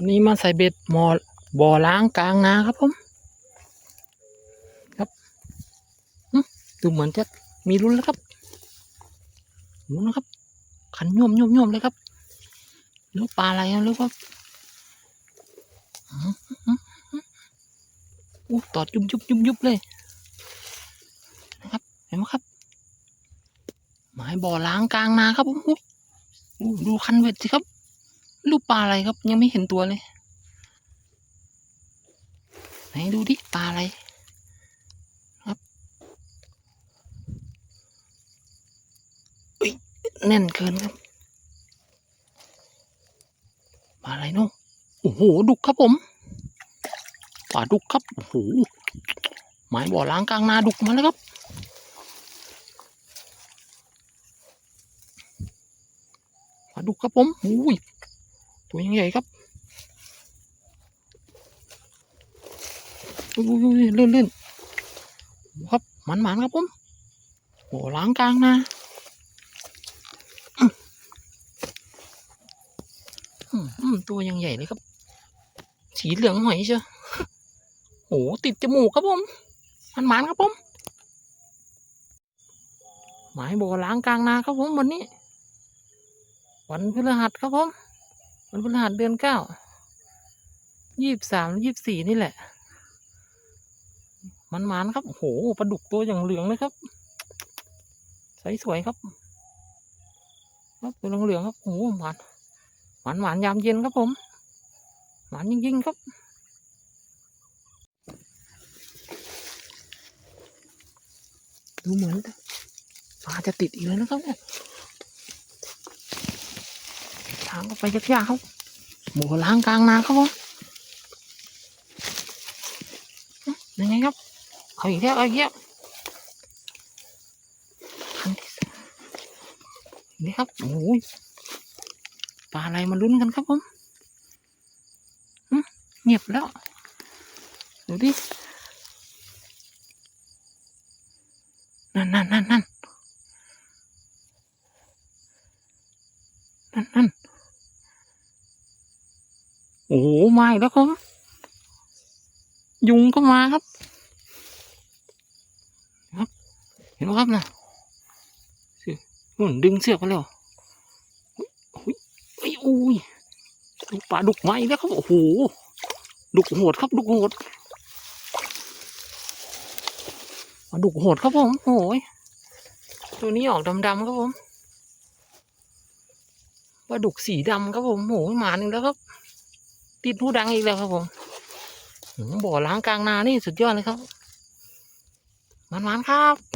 วันนี้มาใส่เบ็ดหมอบ่อล้างกลางนาครับผม ครับดูเหมือนจะมีรุ้นแล้วครับหมูนะครับ ขันโยมโยมโยมเลยครับหรือปลาอะไรอะหรือว่าอื้อตอดยุบยุบยุบยุบเลยนะครับ เห็นไหมครับ หมายบ่อล้างกลางนาครับผมอือดูคันเบ็ดสิครับ ลูกปลาอะไรครับ ยังไม่เห็นตัวเลย ไหนดูดิปลาอะไรครับอุ้ยแน่นเกินครับปลาอะไรเนาะโอ้โหดุกครับผมปลาดุกครับโอ้โหหมายบ่อล้างกลางนาดุกมาแล้วครับปลาดุกครับผมอุ้ย ตัวยังใหญ่ครับอุ้ยเลื่อนเลื่อนครับหมันหมันครับผมโอ้ล้างกลางนะอืมตัวยังใหญ่เลยครับ สีเหลืองหอยเชียวโอ้ติดจมูกครับผมหมันหมันครับผมหมายบ่อล้างกลางนาครับผมวันนี้ วันพฤหัสครับผม วันพฤหัสเดือนเก้ายี่สิบสามยี่สิบสี่นี่แหละ มันมันครับโอ้โหปลาดุกตัวอย่างเหลืองเลยครับใสสวยครับครับตัวเหลืองๆครับโอ้โหหวานหวานหวานยามเย็นครับผมหวานยิ่งๆครับดูเหมือนปลาจะติดอีกแล้วนะครับเนี่ย ทางก็ไปยากๆครับหมูล้างกลางนาครับผมยังไงครับ เอาอีกแล้วเอาอีกแล้วครั้งที่สามนี่ครับโอ้ยปลาอะไรมาลุ้นกันครับผมอื้อเงียบแล้ว ดูดิ นั่นนั่นนั่นนั่นนั่นนั่น โอ้โหมาอีกแล้วครับ ยุงก็มาครับ ครับ เห็นไหมครับนะเสือนุ่นดึงเสือกไปแล้วอุ้ยอุ้ยอุ้ยดูปลาดุกมาอีกแล้วครับโอ้โหดุกโหดครับดุกโหดปลาดุกโหดครับผมโอ้ยตัวนี้ออกดำๆครับผมปลาดุกสีดำครับผมโอ้ยหมาหนึ่งแล้วครับ ติดผู้ดังอีกแล้วครับผมบ่อล้างกลางนานี่สุดยอดเลยครับมันๆครับ